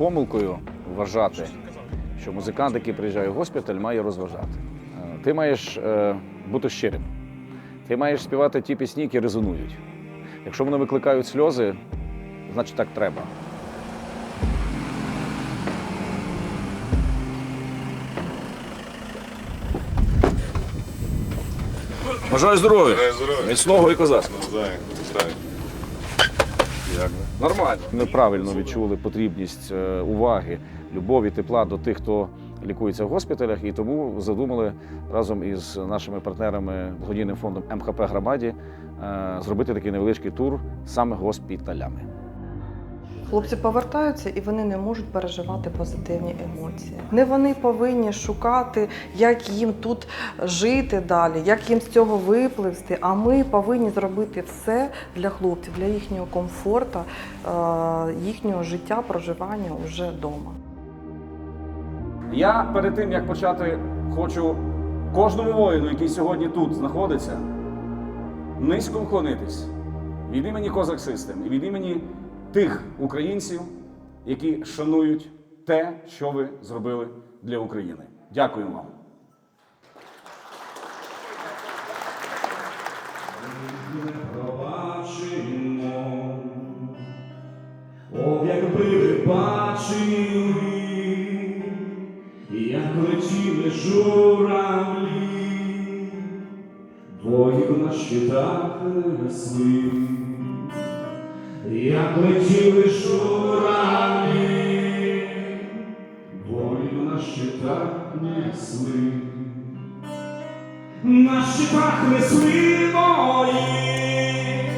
помилкою вважати, що музикант, який приїжджає в госпіталь, має розважати. Е, Ти маєш е, бути щирим. Ти маєш співати ті пісні, які резонують. Якщо вони викликають сльози, значить так треба. Бажаю здоров'я! Міцного і козацького. Нормально. Ми правильно відчули потрібність е, уваги, любові, тепла до тих, хто лікується в госпіталях, і тому задумали разом із нашими партнерами благодійним фондом МХП Громаді е, зробити такий невеличкий тур саме госпіталями. Хлопці повертаються і вони не можуть переживати позитивні емоції. Не вони повинні шукати, як їм тут жити далі, як їм з цього випливсти. А ми повинні зробити все для хлопців, для їхнього комфорту, е, їхнього життя, проживання уже вдома. Я перед тим як почати, хочу кожному воїну, який сьогодні тут знаходиться, низько вклонитись від імені Козак System і від імені тих українців, які шанують те, що ви зробили для України. Дякую вам. пробачимо. О, якби ви бачили, як летіли журавлі, двоїх на щитах несли, як летіли журавлі, двоїх на щитах несли. На щитах несли мої,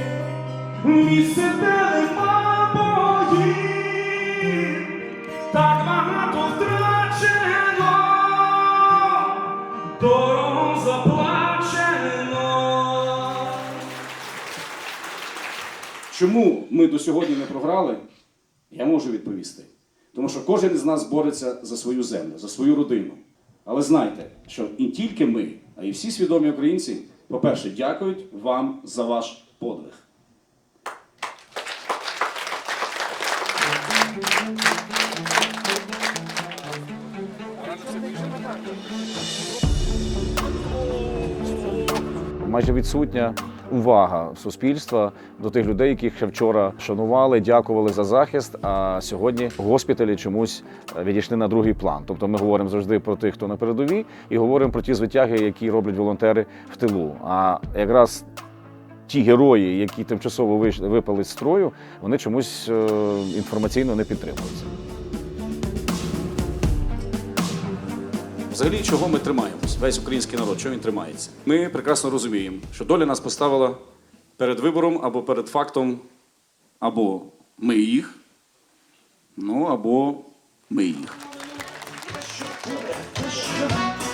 місце, де нема бої, так багато Чому ми до сьогодні не програли, я можу відповісти. Тому що кожен з нас бореться за свою землю, за свою родину. Але знайте, що і тільки ми, а і всі свідомі українці, по-перше, дякують вам за ваш подвиг. майже відсутня увага суспільства до тих людей, яких ще вчора шанували, дякували за захист. А сьогодні госпіталі чомусь е, відійшли на другий план. Тобто ми говоримо завжди про тих, хто на передовій, і говоримо про ті звитяги, які роблять волонтери в тилу. А якраз ті герої, які тимчасово випали з строю, вони чомусь е, інформаційно не підтримуються. Взагалі, чого ми тримаємось? Весь український народ, чого він тримається? Ми прекрасно розуміємо, що доля нас поставила перед вибором або перед фактом, або ми їх, ну або ми їх.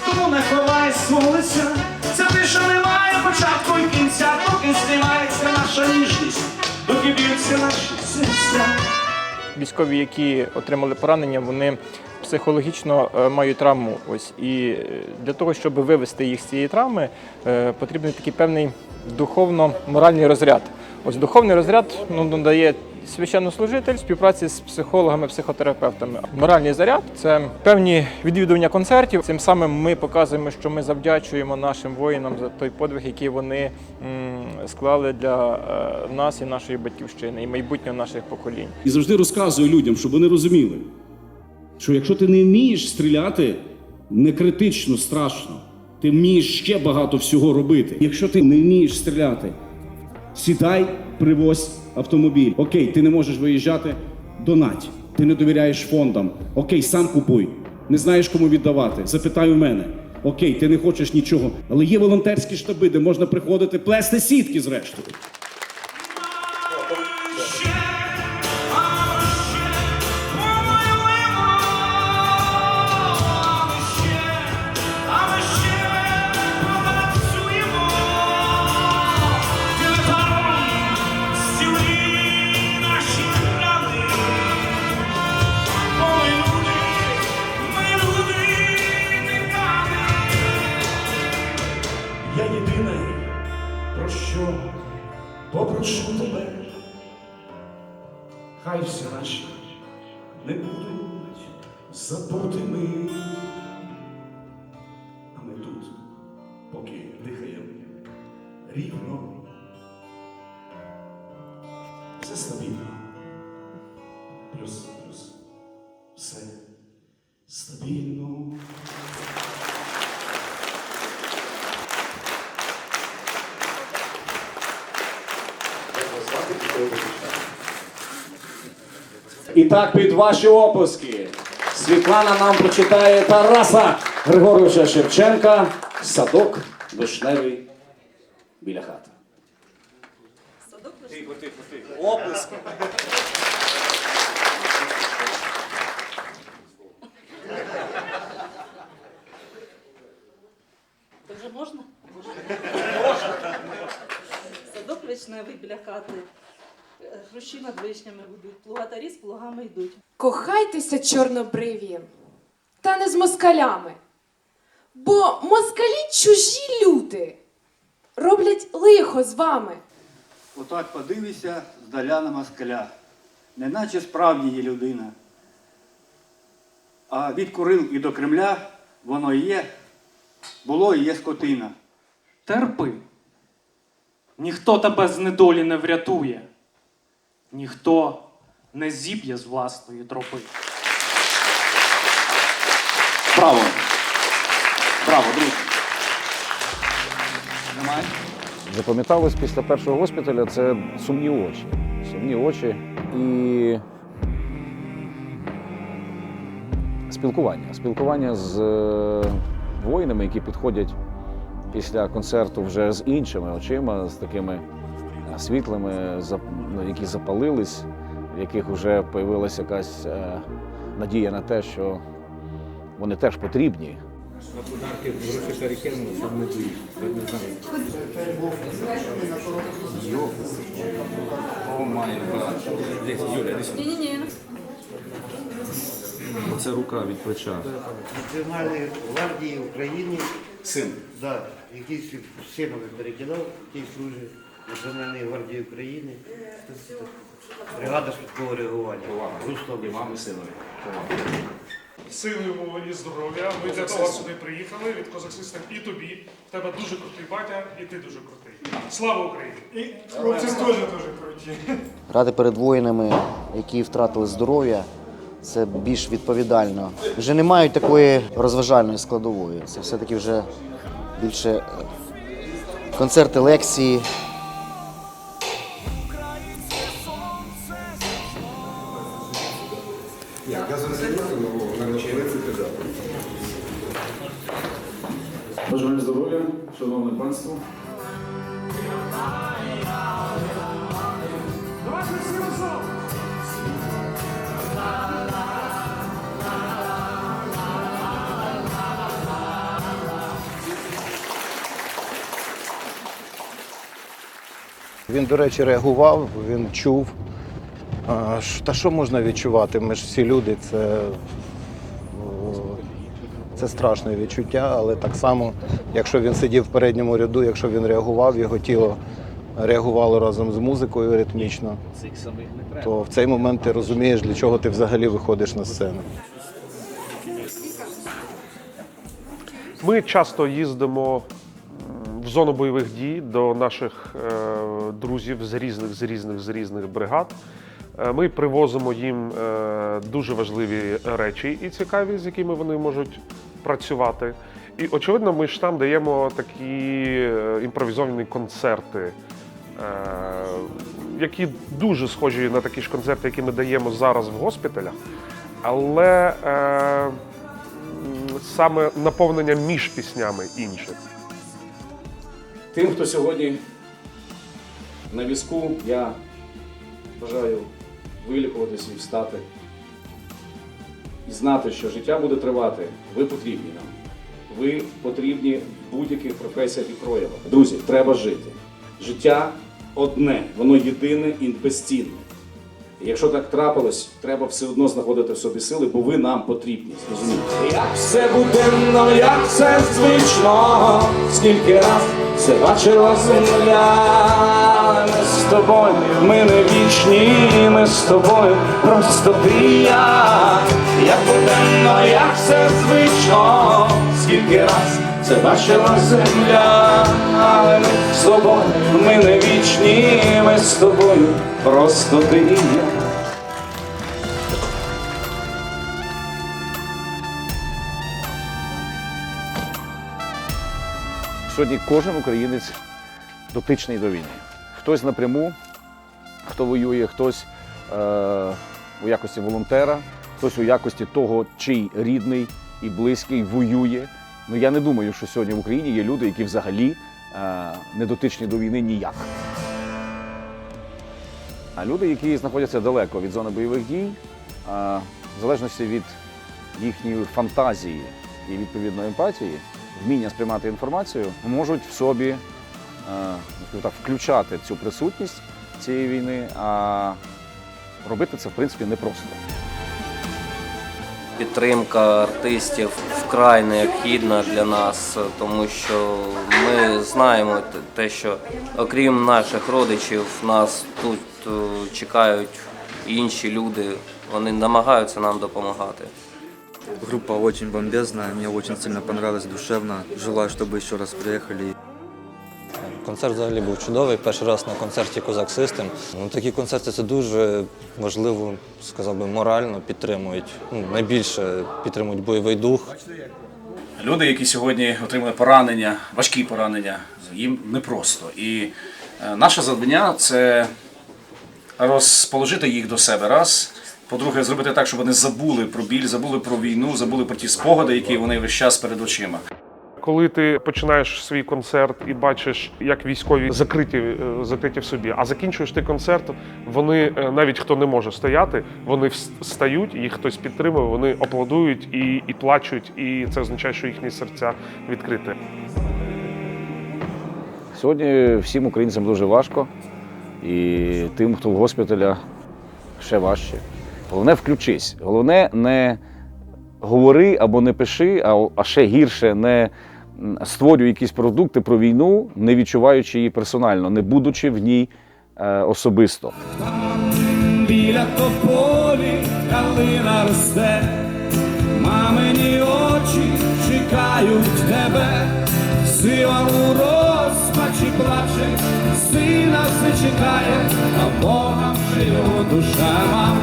Тому не ховай смолися, ця тиша не має початку і кінця, доки знімається наша ніжність, доки б'ються наші серця. військові, які отримали поранення, вони психологічно е, мають травму. Ось і е, для того, щоб вивести їх з цієї травми, е, потрібний такий певний духовно-моральний розряд. Ось духовний розряд ну, надає священнослужитель співпраці з психологами, психотерапевтами. Моральний заряд це певні відвідування концертів. Цим самим ми показуємо, що ми завдячуємо нашим воїнам за той подвиг, який вони склали для нас і нашої батьківщини, і майбутнього наших поколінь. І завжди розказую людям, щоб вони розуміли, що якщо ти не вмієш стріляти, не критично страшно. Ти вмієш ще багато всього робити. Якщо ти не вмієш стріляти, сідай, привозь автомобіль. Окей, ти не можеш виїжджати, донать. Ти не довіряєш фондам. Окей, сам купуй. Не знаєш, кому віддавати. Запитай у мене. Окей, ти не хочеш нічого. Але є волонтерські штаби, де можна приходити плести сітки зрештою. Єдине, про що попрошу тебе. Хай всі наші не будуть забутими. А ми тут, поки дихаємо рівно, все стабільно. І так під ваші опуски Світлана нам прочитає Тараса Григоровича Шевченка Садок вишневий біля хати. Садок Опуски. То вже можна? можна? Садок вишневий біля хати. Хрущі над вишнями будуть, плугатарі з плугами йдуть. Кохайтеся, чорнобриві, та не з москалями. Бо москалі чужі люди роблять лихо з вами. Отак подивися здаля на москаля, неначе справді є людина. А від Курил і до Кремля воно є, було і є скотина. Терпи. Ніхто тебе з недолі не врятує, ніхто не зіб'є з власної тропи. Браво! Браво, друзі! Немає? Запам'яталось після першого госпіталя це сумні очі. Сумні очі і спілкування. Спілкування з е, воїнами, які підходять після концерту вже з іншими очима, з такими світлими, ну, які запалились, в яких вже появилася якась е, надія на те, що вони теж потрібні. Це рука від плеча. Національної гвардії України, Син. да, який синові перекидав, який служить Національної гвардії України. Бригада швидкого реагування. Руслан. Мами синові. Сили йому і здоров'я. Ми для того сюди приїхали від Козак Систем і тобі. В тебе дуже крутий батя, і ти дуже крутий. Слава Україні! І хлопці теж дуже круті. Ради перед воїнами, які втратили здоров'я, це більш відповідально. Вже не мають такої розважальної складової. Це все-таки вже більше е, концерти, лекції. Бажаю здоров'я, шановне панство. Давайте всі разом! Він, до речі, реагував, він чув. Та що можна відчувати? Ми ж всі люди, це, це страшне відчуття, але так само, якщо він сидів в передньому ряду, якщо він реагував, його тіло реагувало разом з музикою ритмічно, то в цей момент ти розумієш, для чого ти взагалі виходиш на сцену. Ми часто їздимо в зону бойових дій до наших е, друзів з різних з різних з різних бригад. Е, Ми привозимо їм е, дуже важливі речі і цікаві, з якими вони можуть працювати. І очевидно, ми ж там даємо такі е, імпровізовані концерти, які дуже схожі на такі ж концерти, які ми даємо зараз в госпіталях. Але саме наповнення між піснями інше. Тим, хто сьогодні на візку, я бажаю вилікуватися і встати. І знати, що життя буде тривати. Ви потрібні нам. Ви потрібні в будь-яких професіях і проявах. Друзі, треба жити. Життя одне, воно єдине і безцінне. І якщо так трапилось, треба все одно знаходити в собі сили, бо ви нам потрібні. Зрозумієте? Як все буденно, як все звично, скільки раз це бачила земля, тобою, ми не вічні, ми з тобою, просто ти я, як буденно, як все звично, скільки раз це бачила земля, але ми з тобою, ми не вічні, ми з тобою, просто ти я. Сьогодні кожен українець дотичний до війни. Хтось напряму, хто воює, хтось е, у якості волонтера, хтось у якості того, чий рідний і близький воює. Ну я не думаю, що сьогодні в Україні є люди, які взагалі е, не дотичні до війни ніяк. А люди, які знаходяться далеко від зони бойових дій, е, в залежності від їхньої фантазії і відповідно емпатії, вміння сприймати інформацію, можуть в собі так, включати цю присутність цієї війни, а робити це в принципі непросто. Підтримка артистів вкрай необхідна для нас, тому що ми знаємо те, що окрім наших родичів, нас тут е, чекають інші люди. Вони намагаються нам допомагати. Группа очень бомбезная, мне очень сильно понравилось, душевно. Желаю, чтобы еще раз приехали. Концерт взагалі був чудовий. Перший раз на концерті Козак Систем. Ну, такі концерти це дуже важливо, сказав би, морально підтримують. Ну, найбільше підтримують бойовий дух. Люди, які сьогодні отримали поранення, важкі поранення, їм непросто. І е, наше завдання це розположити їх до себе раз. По-друге, зробити так, щоб вони забули про біль, забули про війну, забули про ті спогади, які вони весь час перед очима. Коли ти починаєш свій концерт і бачиш, як військові закриті, е, закриті в собі, а закінчуєш ти концерт, вони е, навіть хто не може стояти, вони встають, їх хтось підтримує, вони аплодують і, і плачуть, і це означає, що їхні серця відкриті. Сьогодні всім українцям дуже важко, і тим, хто в госпіталях, ще важче. Головне включись. Головне не говори або не пиши, а, а ще гірше не створюй якісь продукти про війну, не відчуваючи її персонально, не будучи в ній е, особисто. Біля тополі калина росте, мамині очі чекають тебе, сила у розпачі плаче, сина все чекає, а Бога вже його душа. Мама,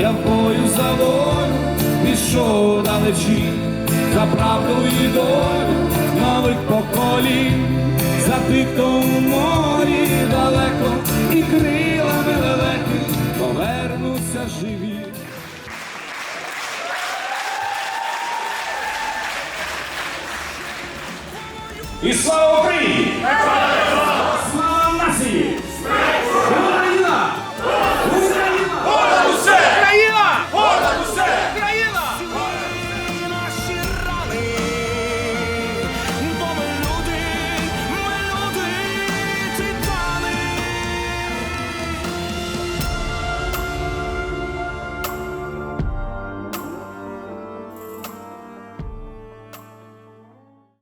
я бою за волю пішов далечі, за правду і долю нових поколінь, за тих, хто у морі далеко і крилами лелеки повернуться живі. І слава Україні!